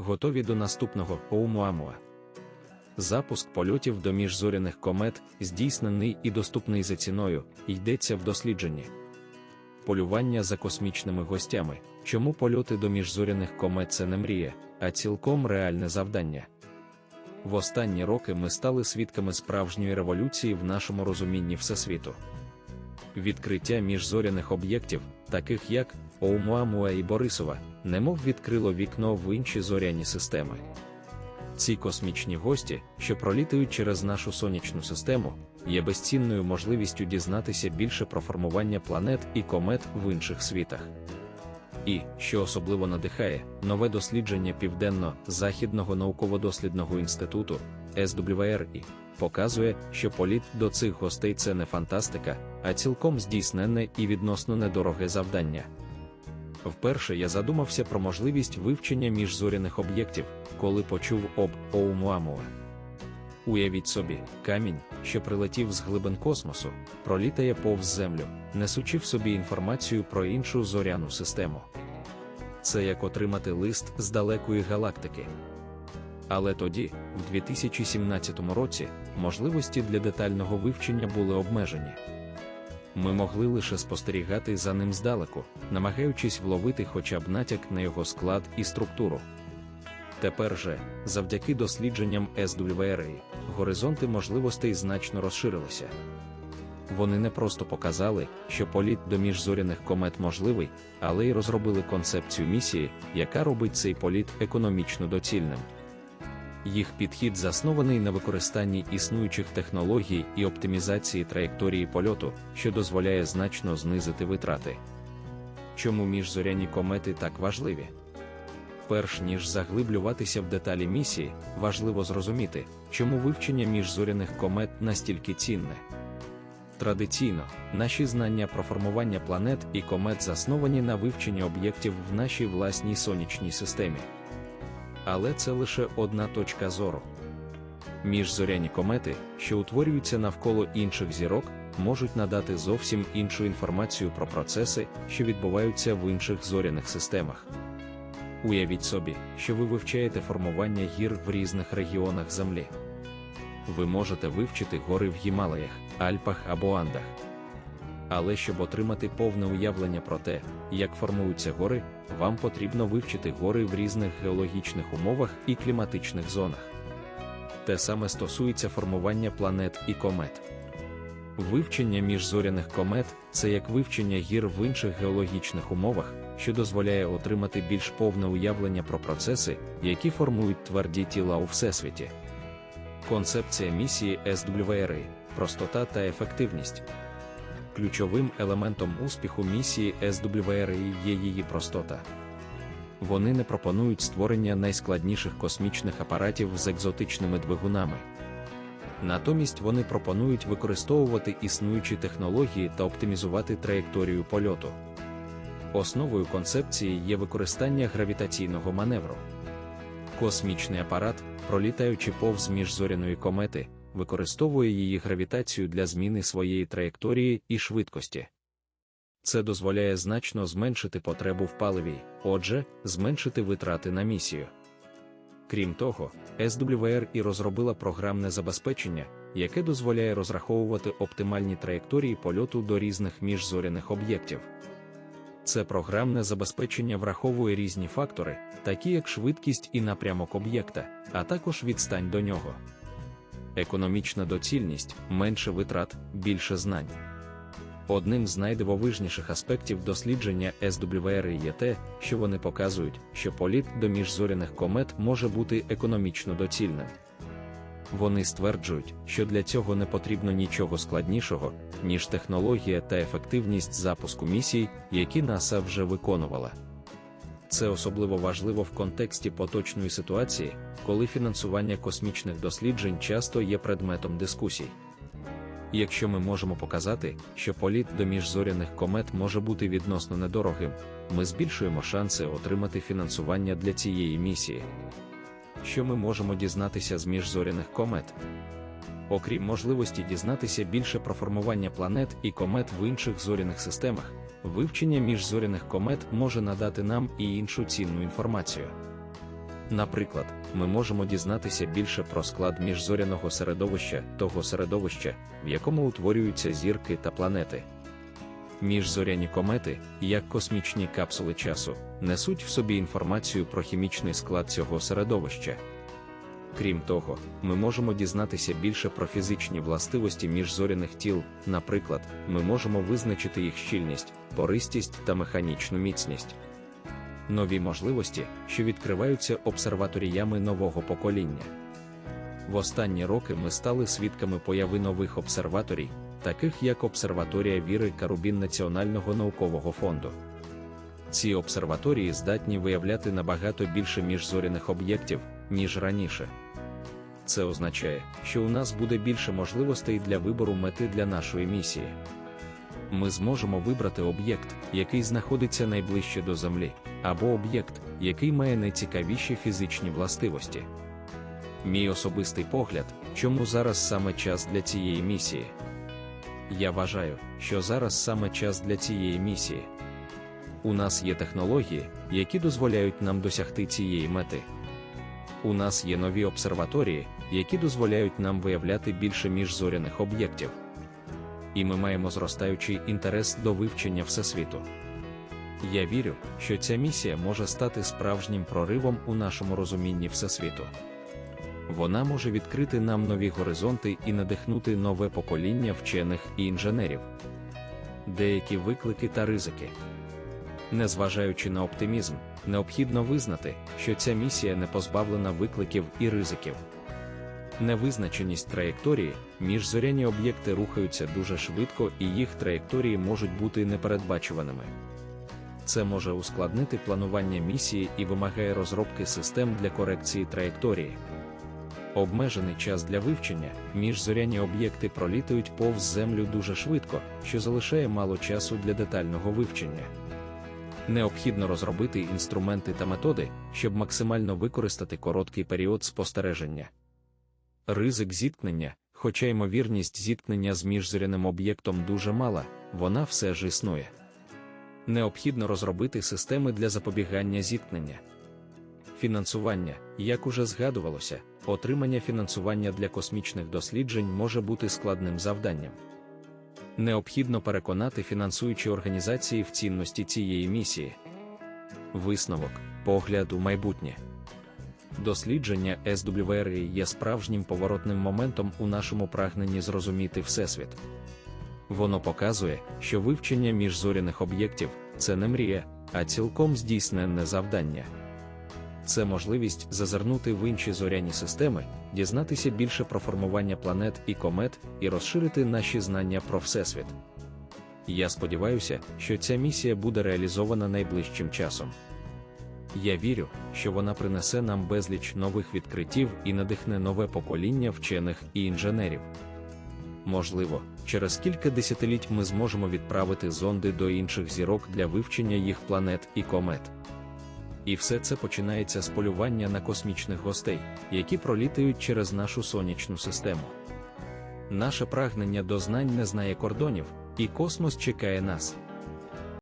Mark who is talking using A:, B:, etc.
A: готові до наступного Оумуамуа. Запуск польотів до міжзоряних комет здійснений і доступний за ціною, йдеться в дослідженні. Полювання за космічними гостями. Чому польоти до міжзоряних комет це не мрія, а цілком реальне завдання? В останні роки ми стали свідками справжньої революції в нашому розумінні Всесвіту. Відкриття міжзоряних об'єктів, таких як Оумуамуа і Борисова, немов відкрило вікно в інші зоряні системи. Ці космічні гості, що пролітають через нашу сонячну систему, є безцінною можливістю дізнатися більше про формування планет і комет в інших світах. І, що особливо надихає, нове дослідження Південно-Західного науково-дослідного інституту СВРІ показує, що політ до цих гостей це не фантастика, а цілком здійсненне і відносно недороге завдання. Вперше я задумався про можливість вивчення міжзоряних об'єктів, коли почув об Оумуамуа. Уявіть собі, камінь, що прилетів з глибин космосу, пролітає повз землю, несучи в собі інформацію про іншу зоряну систему. Це як отримати лист з далекої галактики. Але тоді, в 2017 році, можливості для детального вивчення були обмежені. Ми могли лише спостерігати за ним здалеку, намагаючись вловити хоча б натяк на його склад і структуру. Тепер же, завдяки дослідженням SWRI, горизонти можливостей значно розширилися. Вони не просто показали, що політ до міжзоряних комет можливий, але й розробили концепцію місії, яка робить цей політ економічно доцільним. Їх підхід заснований на використанні існуючих технологій і оптимізації траєкторії польоту, що дозволяє значно знизити витрати. Чому міжзоряні комети так важливі? Перш ніж заглиблюватися в деталі місії, важливо зрозуміти, чому вивчення міжзоряних комет настільки цінне. Традиційно, наші знання про формування планет і комет засновані на вивченні об'єктів в нашій власній сонячній системі. Але це лише одна точка зору. Міжзоряні комети, що утворюються навколо інших зірок, можуть надати зовсім іншу інформацію про процеси, що відбуваються в інших зоряних системах. Уявіть собі, що ви вивчаєте формування гір в різних регіонах Землі. Ви можете вивчити гори в Гімалаях, Альпах або Андах. Але щоб отримати повне уявлення про те, як формуються гори, вам потрібно вивчити гори в різних геологічних умовах і кліматичних зонах. Те саме стосується формування планет і комет. Вивчення міжзоряних комет це як вивчення гір в інших геологічних умовах, що дозволяє отримати більш повне уявлення про процеси, які формують тверді тіла у всесвіті. Концепція місії SWRI – простота та ефективність. Ключовим елементом успіху місії SWRI є її простота. Вони не пропонують створення найскладніших космічних апаратів з екзотичними двигунами. Натомість вони пропонують використовувати існуючі технології та оптимізувати траєкторію польоту. Основою концепції є використання гравітаційного маневру. Космічний апарат, пролітаючи повз міжзоряної комети, використовує її гравітацію для зміни своєї траєкторії і швидкості. Це дозволяє значно зменшити потребу в паливі, отже, зменшити витрати на місію. Крім того, SWR і розробила програмне забезпечення, яке дозволяє розраховувати оптимальні траєкторії польоту до різних міжзоряних об'єктів. Це програмне забезпечення враховує різні фактори, такі як швидкість і напрямок об'єкта, а також відстань до нього. Економічна доцільність, менше витрат, більше знань. Одним з найдивовижніших аспектів дослідження SWR є те, що вони показують, що політ до міжзоряних комет може бути економічно доцільним. Вони стверджують, що для цього не потрібно нічого складнішого, ніж технологія та ефективність запуску місій, які НАСА вже виконувала. Це особливо важливо в контексті поточної ситуації, коли фінансування космічних досліджень часто є предметом дискусій. Якщо ми можемо показати, що політ до міжзоряних комет може бути відносно недорогим, ми збільшуємо шанси отримати фінансування для цієї місії. Що ми можемо дізнатися з міжзоряних комет? Окрім можливості дізнатися більше про формування планет і комет в інших зоряних системах, вивчення міжзоряних комет може надати нам і іншу цінну інформацію. Наприклад, ми можемо дізнатися більше про склад міжзоряного середовища, того середовища, в якому утворюються зірки та планети. Міжзоряні комети, як космічні капсули часу, несуть в собі інформацію про хімічний склад цього середовища. Крім того, ми можемо дізнатися більше про фізичні властивості міжзоряних тіл, наприклад, ми можемо визначити їх щільність, пористість та механічну міцність. Нові можливості, що відкриваються обсерваторіями нового покоління. В останні роки ми стали свідками появи нових обсерваторій, таких як обсерваторія Віри Карубін Національного наукового фонду. Ці обсерваторії здатні виявляти набагато більше міжзоряних об'єктів, ніж раніше. Це означає, що у нас буде більше можливостей для вибору мети для нашої місії. Ми зможемо вибрати об'єкт, який знаходиться найближче до Землі, або об'єкт, який має найцікавіші фізичні властивості. Мій особистий погляд, чому зараз саме час для цієї місії. Я вважаю, що зараз саме час для цієї місії. У нас є технології, які дозволяють нам досягти цієї мети. У нас є нові обсерваторії, які дозволяють нам виявляти більше міжзоряних об'єктів. І ми маємо зростаючий інтерес до вивчення Всесвіту. Я вірю, що ця місія може стати справжнім проривом у нашому розумінні Всесвіту. Вона може відкрити нам нові горизонти і надихнути нове покоління вчених і інженерів. Деякі виклики та ризики. Незважаючи на оптимізм, необхідно визнати, що ця місія не позбавлена викликів і ризиків. Невизначеність траєкторії, міжзоряні об'єкти рухаються дуже швидко і їх траєкторії можуть бути непередбачуваними. Це може ускладнити планування місії і вимагає розробки систем для корекції траєкторії. Обмежений час для вивчення, міжзоряні об'єкти пролітають повз землю дуже швидко, що залишає мало часу для детального вивчення. Необхідно розробити інструменти та методи, щоб максимально використати короткий період спостереження. Ризик зіткнення, хоча ймовірність зіткнення з міжзоряним об'єктом дуже мала, вона все ж існує. Необхідно розробити системи для запобігання зіткнення. Фінансування, як уже згадувалося, отримання фінансування для космічних досліджень може бути складним завданням. Необхідно переконати фінансуючі організації в цінності цієї місії. Висновок, погляд у майбутнє. Дослідження SWRI є справжнім поворотним моментом у нашому прагненні зрозуміти Всесвіт. Воно показує, що вивчення міжзоряних об'єктів це не мрія, а цілком здійсненне завдання. Це можливість зазирнути в інші зоряні системи, дізнатися більше про формування планет і комет і розширити наші знання про Всесвіт. Я сподіваюся, що ця місія буде реалізована найближчим часом. Я вірю, що вона принесе нам безліч нових відкриттів і надихне нове покоління вчених і інженерів. Можливо, через кілька десятиліть ми зможемо відправити зонди до інших зірок для вивчення їх планет і комет. І все це починається з полювання на космічних гостей, які пролітають через нашу сонячну систему. Наше прагнення до знань не знає кордонів, і космос чекає нас.